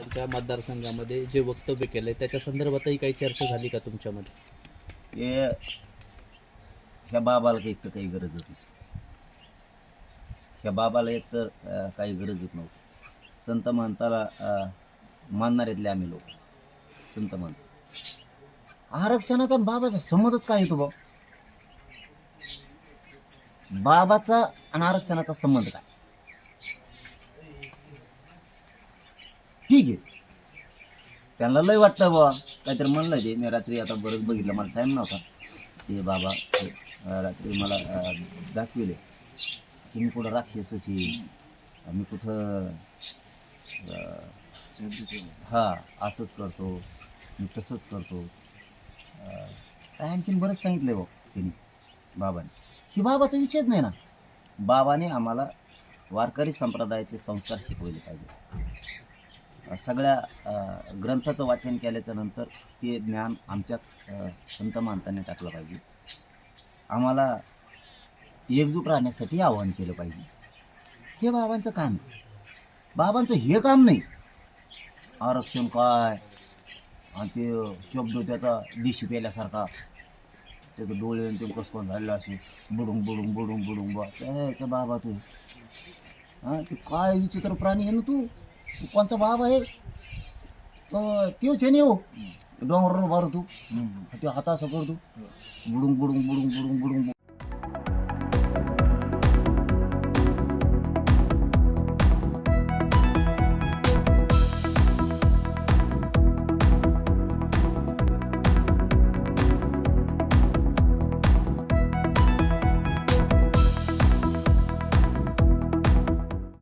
त्यांच्या मतदारसंघामध्ये जे वक्तव्य केलंय त्याच्या संदर्भातही काही चर्चा झाली का तुमच्यामध्ये? ते ह्या बाबाला काही तर काही गरजच नाही. ह्या बाबाला एक तर अं, काही गरजच नव्हती. संत महंताला अं, मानणाऱ्यातले आम्ही लोक. संत महंत. आरक्षणाचा आणि बाबाचा संबंधच काय येतो भाऊ? बाबाचा आणि आरक्षणाचा संबंध काय? ठीक आहे. त्यांना लय वाटतं बाबा काहीतरी म्हणलं ते. मी रात्री आता बरंच बघितलं. मला टाईम नव्हता. ते बाबा ते, रात्री मला दाखविले की मी कुठं राक्षसची मी कुठं हा असंच करतो. मी तसंच करतो. काय आणखीन बरंच सांगितलं बाबा त्यांनी बाबाने. ही बाबाचा विषयच नाही ना. बाबाने आम्हाला वारकरी संप्रदायाचे संस्कार शिकवले पाहिजे. सगळ्या ग्रंथाचं वाचन केल्याच्यानंतर ते ज्ञान आमच्यात संत मानताने टाकलं पाहिजे. आम्हाला एकजूट राहण्यासाठी आवाहन केलं पाहिजे. हे बाबांचं काम बाबांचं हे काम नाही. आरक्षण काय? आणि ते शब्द त्याचा दिशी पेल्यासारखा. त्याचं डोळे आणि ते कसकोण झालेलं असे. बुडुंग बुडून बुडुंग बुडुंग बा. त्याचा बाबा तू हां ते काय विचित्र प्राणी आहे ना तू? कोणचा बाप आहे? तेच छे नाही हो. डोंगर बार तू. ते हाता असं करतो बुडुंग बुडुंग बुडुंग बुडुंग बुडुंग.